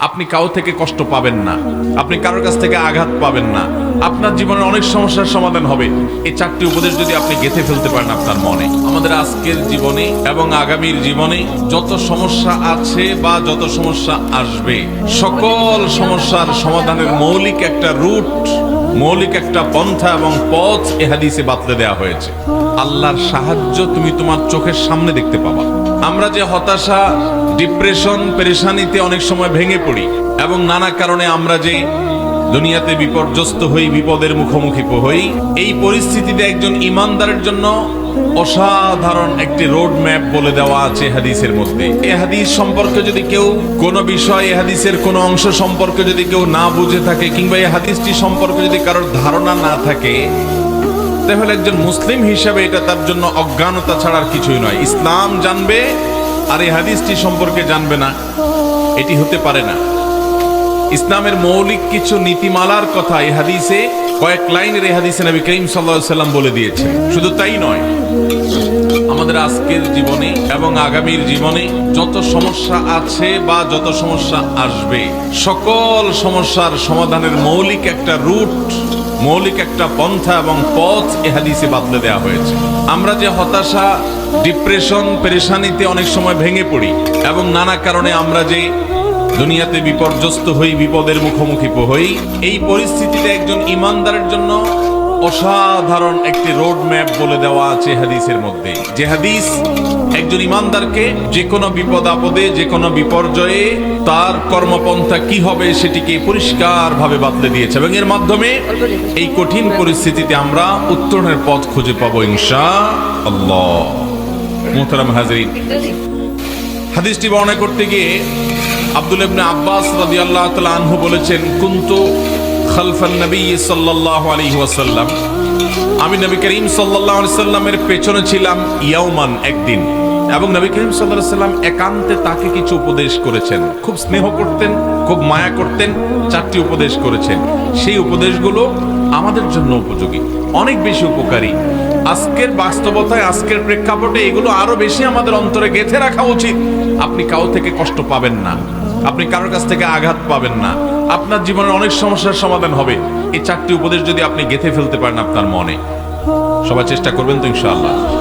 আপনি কাউ থেকে কষ্ট পাবেন না। আপনি কারোর কাছ থেকে আঘাত পাবেন না। আপনার জীবনে অনেক সমস্যার সমাধান হবে। এই চারটি উপদেশ যদি আপনি গেঁথে ফেলতে পারেন আপনার মনে। আমাদের আজকের জীবনে এবং আগামীর জীবনে যত সমস্যা আছে বা যত সমস্যা আসবে, সকল সমস্যার সমাধানের মৌলিক একটা রুট মৌলিক একটা পন্থা এবং পথ এ হাদিসে বাতলে দেয়া হয়েছে। আল্লাহর সাহায্য তুমি তোমার চোখের সামনে দেখতে পাবা। আমরা যে হতাশা, ডিপ্রেশন, পেরেশানিতে অনেক সময় ভেঙে পড়ি এবং নানা কারণে আমরা যে দুনিয়াতে বিপর্যস্ত হই, বিপদের মুখোমুখি হই, এই পরিস্থিতিতে একজন ইমানদারের জন্য অসাধারণ একটি রোড ম্যাপ বলে দেওয়া আছে হাদিসের মধ্যে। এ হাদিস সম্পর্কে যদি কেউ কোনো বিষয়, এ হাদিসের কোনো অংশ সম্পর্কে যদি কেউ না বুঝে থাকে কিংবা এই হাদিসটি সম্পর্কে যদি কারোর ধারণা না থাকে, তাহলে একজন মুসলিম হিসাবে এটা তার জন্য অজ্ঞানতা ছাড়ার কিছুই নয়। ইসলাম জানবে আর এই হাদিসটি সম্পর্কে জানবে না। এটি হতে পারে না। ইসলামের মৌলিক কিছু নীতিমালার কথা এই হাদিসে কয়েক লাইনের এই হাদিসে নবী করিম সাল্লাহ সাল্লাম বলে দিয়েছে। শুধু তাই নয়, আমাদের আজকের জীবনে এবং আগামীর জীবনে যত সমস্যা আছে বা যত সমস্যা আসবে, সকল সমস্যার সমাধানের মৌলিক একটা রুট, মৌলিক একটা পন্থা এবং পথ এ হাদিসে বাতলে দেওয়া হয়েছে। আমরা যে হতাশা, ডিপ্রেশন, পেরেশানিতে অনেক সময় ভেঙে পড়ি এবং নানা কারণে আমরা যে দুনিয়াতে বিপর্যস্ত হই, বিপদের মুখোমুখি হই এই পরিস্থিতিতে একজন ইমানদারের জন্য অসাধারণ একটি রোড ম্যাপ বলে দেওয়া আছে হাদিসের মধ্যে। যে হাদিস একজন ইমানদারকে যে কোনো বিপদ আপদে, যে কোনো বিপর্যয়ে তার কর্মপন্থা কি হবে সেটিকে পরিষ্কার ভাবে বাতলে দিয়েছে এবং এর মাধ্যমে এই কঠিন পরিস্থিতিতে আমরা উত্তরণের পথ খুঁজে পাবো ইনশা আল্লাহ মোহতারাম হাজরিন, হাদিসটি বর্ণনা করতে গিয়ে আব্দুল ইবনে আব্বাস রাদিয়াল্লাহু তাআলা আনহু বলেছেন, কুনতু খালফান নবী সাল্লাল্লাহু আলাইহি ওয়াসাল্লাম। আমি নবী করিম সাল্লাল্লাহু আলাইহি সাল্লামের পেছনে ছিলাম ইয়াউমান একদিন। এবং নবী করিম সাল্লাল্লাহু আলাইহি সাল্লাম একান্তে তাকে কিছু উপদেশ করেছেন। খুব স্নেহ করতেন, খুব মায়া করতেন, চারটি উপদেশ করেছেন। সেই উপদেশগুলো আমাদের জন্য উপযোগী, অনেক বেশি উপকারী। আজকের বাস্তবতায়, আজকের প্রেক্ষাপটে এগুলো আরও বেশি আমাদের অন্তরে গেঁথে রাখা উচিত। আপনি কাউ থেকে কষ্ট পাবেন না। আপনি কারোর কাছ থেকে আঘাত পাবেন না। আপনার জীবনের অনেক সমস্যার সমাধান হবে। এই চারটি উপদেশ যদি আপনি গেঁথে ফেলতে পারেন আপনার মনে। সবাই চেষ্টা করবেন তো ইনশাআল্লাহ।